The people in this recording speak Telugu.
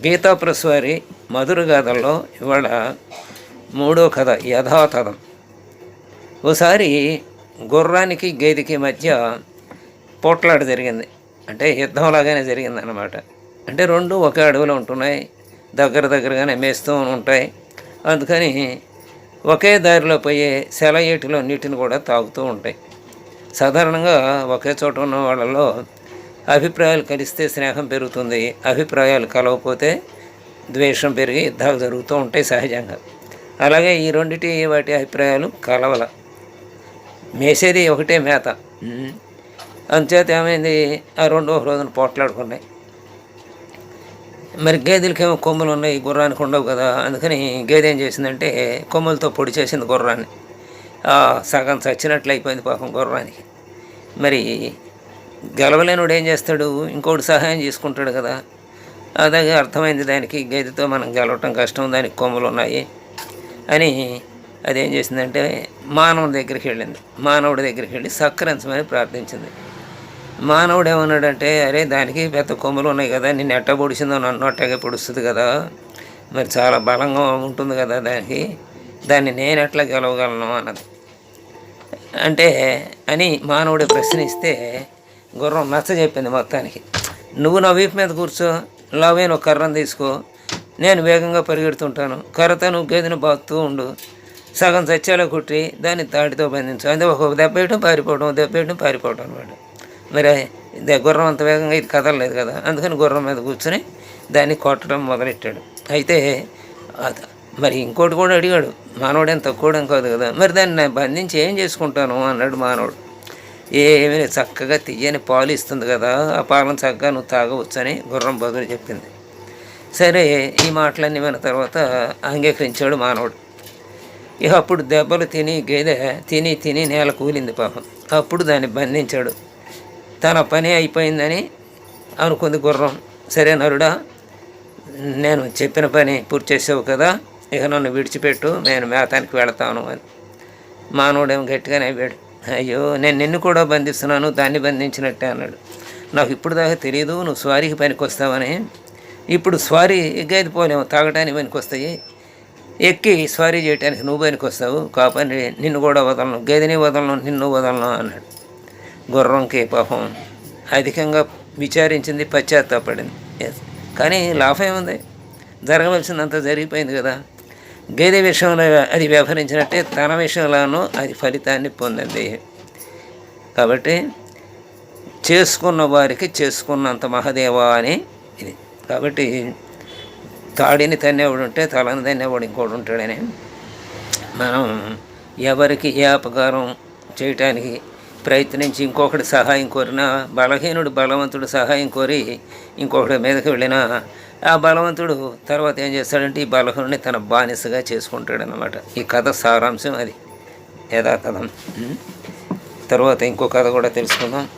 గీతా ప్రెస్ వారి మధుర గాథల్లో ఇవాళ మూడో కథ యథాతథం. ఓసారి గుర్రానికి గేదెకి మధ్య పోట్లాట జరిగింది. అంటే యుద్ధంలాగానే జరిగింది అన్నమాట అంటే రెండు ఒకే అడవిలో ఉంటున్నాయి దగ్గర దగ్గరగానే మేస్తూ ఉంటాయి. అందుకని ఒకే దారిలో పోయే సెలయేటిలో నీటిని కూడా తాగుతూ ఉంటాయి. సాధారణంగా ఒకే చోట ఉన్న వాళ్ళలో అభిప్రాయాలు కలిస్తే స్నేహం పెరుగుతుంది అభిప్రాయాలు కలవకపోతే ద్వేషం పెరిగి యుద్ధాలు జరుగుతూ ఉంటాయి సహజంగా. అలాగే ఈ రెండిటి వాటి అభిప్రాయాలు కలవల. మేసేది ఒకటే మేత. ఉమ్. అంచేత ఏమైంది? ఆ రెండో ఒక రోజున పోట్లాడుకున్నాయి. మరి గేదెలకేమో కొమ్ములు ఉన్నాయి గుర్రానికి ఉండవు కదా. అందుకని గేదె ఏం చేసిందంటే కొమ్ములతో పొడి చేసింది గుర్రాన్ని. సగం చచ్చినట్లు అయిపోయింది పాపం గుర్రానికి. మరి గెలవలేనుడు ఏం చేస్తాడు? ఇంకోటి సహాయం చేసుకుంటాడు కదా. అదే అర్థమైంది దానికి. గేదెతో మనం గెలవటం కష్టం దానికి కొమ్ములు ఉన్నాయి అని అదేం చేసిందంటే మానవుడి దగ్గరికి వెళ్ళింది. మానవుడి దగ్గరికి వెళ్ళి సత్కరించమని ప్రార్థించింది. మానవుడు ఏమన్నాడంటే అరే దానికి పెద్ద కొమ్ములు ఉన్నాయి కదా నిన్ను ఎట్ట పొడిచిందో నన్ను అట్టగే పొడుస్తుంది కదా. మరి చాలా బలంగా ఉంటుంది కదా దానికి. దాన్ని నేను ఎట్లా గెలవగలను అన్నది. అంటే అని మానవుడు ప్రశ్నిస్తే గుర్రం నచ్చ చెప్పింది మొత్తానికి. నువ్వు నా వీపు మీద కూర్చో లావైన ఒక కర్రను తీసుకో నేను వేగంగా పరిగెడుతుంటాను. కర్రతో నువ్వు గేదెను బాగుతూ ఉండు. సగం సత్యాలో కుట్టి దాన్ని తాటితో బంధించు. అంటే ఒక దెబ్బ వేయడం పారిపోవడం దెబ్బ వేయడం పారిపోవడం అనమాట. మరి గుర్రం అంత వేగంగా ఇది కదలలేదు కదా. అందుకని గుర్రం మీద కూర్చొని దాన్ని కొట్టడం మొదలెట్టాడు. అయితే అద- మరి ఇంకోటి కూడా అడిగాడు. మానవుడు మానవుడేం తక్కువడం కాదు కదా. మరి దాన్ని నేను బంధించి ఏం చేసుకుంటాను? అన్నాడు మానవుడు. ఏమీ చక్కగా తీయని పాలు ఇస్తుంది కదా ఆ పాలను చక్కగా నువ్వు తాగవచ్చని గుర్రం బదులు చెప్పింది. సరే ఈ మాటలన్నీ విన్న తర్వాత అంగీకరించాడు మానవుడు. ఇక అప్పుడు దెబ్బలు తిని గేదె తిని తిని నేల కూలింది పాపం. అప్పుడు దాన్ని బంధించాడు. తన పని అయిపోయిందని అనుకుంది గుర్రం. సరే నరుడా నేను చెప్పిన పని పూర్తి చేసావు కదా ఇక నన్ను విడిచిపెట్టు నేను మేతానికి వెళతాను అని. మానవుడేమో గట్టిగానే వేడు అయ్యో నేను నిన్ను కూడా బంధిస్తున్నాను దాన్ని బంధించినట్టే అన్నాడు. నాకు ఇప్పుడు దాకా తెలియదు నువ్వు స్వారీకి పనికి వస్తావని. ఇప్పుడు స్వారీ ఎగ్గైతే పోలేము తాగడానికి పనికి వస్తాయి. ఎక్కి స్వారీ చేయడానికి నువ్వు పనికి వస్తావు కాపని నిన్ను కూడా వదలను గేదెని వదలను నిన్ను వదలను అన్నాడు. గుర్రంకి పాపం. అధికంగా విచారించింది పశ్చాత్తాపడింది. కానీ లాభం ఏముంది? జరగవలసినంత జరిగిపోయింది కదా. గేదె విషయంలో అది వ్యవహరించినట్టే తన విషయంలోనూ అది ఫలితాన్ని పొందింది కాబట్టి చేసుకున్న వారికి చేసుకున్నంత మహదేవా అని ఇది. కాబట్టి తాడిని తన్నేవాడు ఉంటే తలని తన్నేవాడు ఇంకోటి ఉంటాడని మనం ఎవరికి ఏ అపకారం చేయటానికి ప్రయత్నించి ఇంకొకటి సహాయం కోరినా బలహీనుడు బలవంతుడు సహాయం కోరి ఇంకొకటి మీదకి వెళ్ళినా ఆ బలవంతుడు తర్వాత ఏం చేస్తాడంటే ఈ బలహీనుడిని తన బానిసగా చేసుకుంటాడనమాట ఈ కథ సారాంశం అది. యథాతథం. తర్వాత ఇంకో కథ కూడా తెలుసుకుందాం.